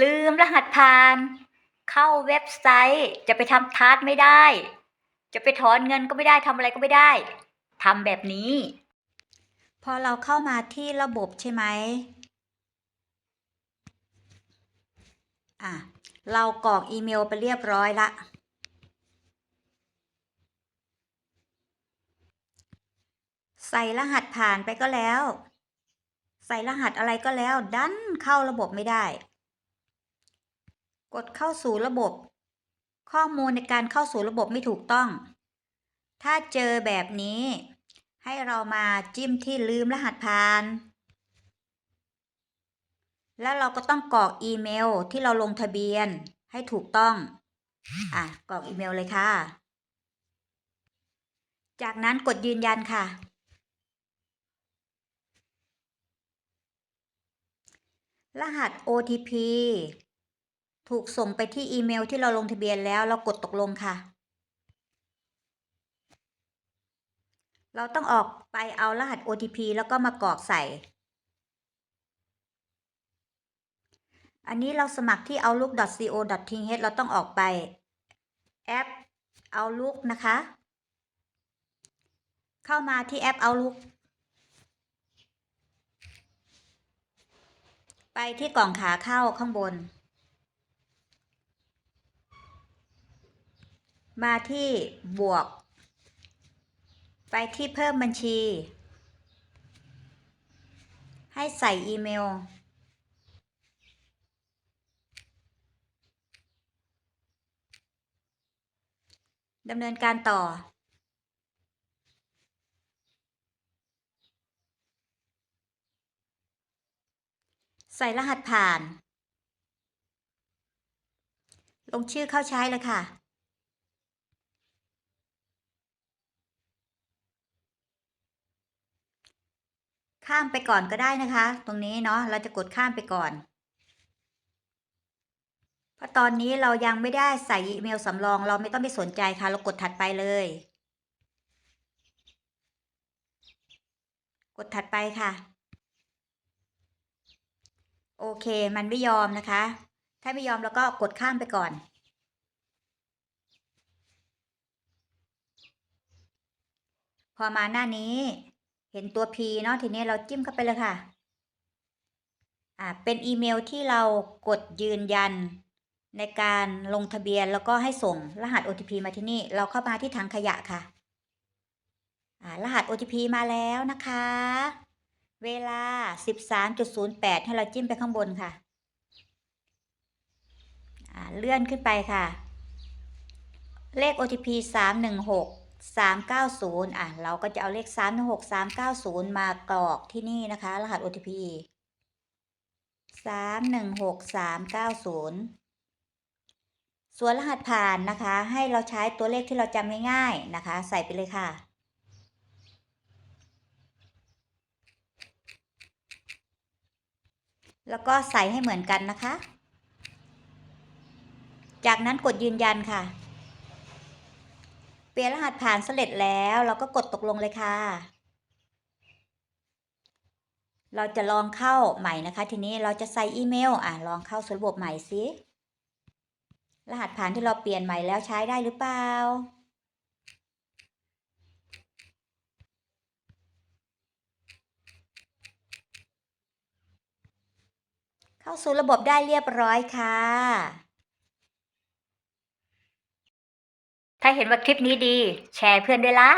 ลืมรหัสผ่าน เข้าเว็บไซต์จะไปทำทาสไม่ได้ จะไปถอนเงินก็ไม่ได้ทำอะไรก็ไม่ได้ทำแบบนี้ พอเราเข้ามาที่ระบบใช่ไหมอะเรากรอกอีเมลไปเรียบร้อยละ ใส่รหัสผ่านไปก็แล้ว ใส่รหัสอะไรก็แล้ว ดันเข้าระบบไม่ได้ กดเข้าสู่ระบบ ข้อมูลในการเข้าสู่ระบบไม่ถูกต้อง ถ้าเจอแบบนี้ ให้เรามาจิ้มที่ลืมรหัสผ่าน แล้วเราก็ต้องกรอกอีเมลที่เราลงทะเบียนให้ถูกต้อง อะ กรอกอีเมลเลยค่ะ จากนั้นกดยืนยันค่ะรหัส OTP ถูกส่งไปที่อีเมลที่เราลงทะเบียนแล้ว เรากดตกลงค่ะ เราต้องออกไปเอารหัส OTP แล้วก็มากรอกใส่ อันนี้เราสมัครที่ outlook.co.th เราต้องออกไปแอป Outlook นะคะ เข้ามาที่แอป Outlook ไปที่กล่องขาเข้าข้างบน มาที่บวก ไปที่เพิ่มบัญชี ให้ใส่อีเมล ดำเนินการต่อใส่รหัสผ่าน ลงชื่อเข้าใช้เลยค่ะ ข้ามไปก่อนก็ได้นะคะ ตรงนี้เนาะเราจะกดข้ามไปก่อน เพราะตอนนี้เรายังไม่ได้ใส่อีเมลสำรอง เราไม่ต้องไปสนใจค่ะ เรากดถัดไปเลย กดถัดไปค่ะ โอเคมันไม่ยอมนะคะ ถ้าไม่ยอมแล้วก็กดข้ามไปก่อนพอมาหน้านี้ เห็นตัว P เนาะทีนี้เราจิ้มเข้าไปเลยค่ะอ่าเป็นอีเมลที่เรากดยืนยัน ในการลงทะเบียนแล้วก็ให้ส่งรหัส OTP มาที่นี่ เราเข้ามาที่ถังขยะค่ะอ่ารหัส OTP มาแล้วนะคะ เวลา 13.08 ให้เราจิ้มไปข้างบนค่ะอ่าเลื่อนขึ้นไปค่ะ เลข OTP 316 390อะเราก็จะเอาเลข316 390 มากรอกที่นี่นะคะ รหัส OTP 316 390 ส่วนรหัสผ่านนะคะ ให้เราใช้ตัวเลขที่เราจำง่ายๆนะคะ ใส่ไปเลยค่ะแล้วก็ใส่ให้เหมือนกันนะคะ จากนั้นกดยืนยันค่ะ เปลี่ยนรหัสผ่านเสร็จแล้ว เราก็กดตกลงเลยค่ะ เราจะลองเข้าใหม่นะคะ ทีนี้เราจะใส่อีเมล อะลองเข้าสู่ระบบใหม่สิรหัสผ่านที่เราเปลี่ยนใหม่แล้วใช้ได้หรือเปล่าเข้าสู่ระบบได้เรียบร้อยค่ะ ถ้าเห็นว่าคลิปนี้ดี แชร์เพื่อนด้วยล่ะ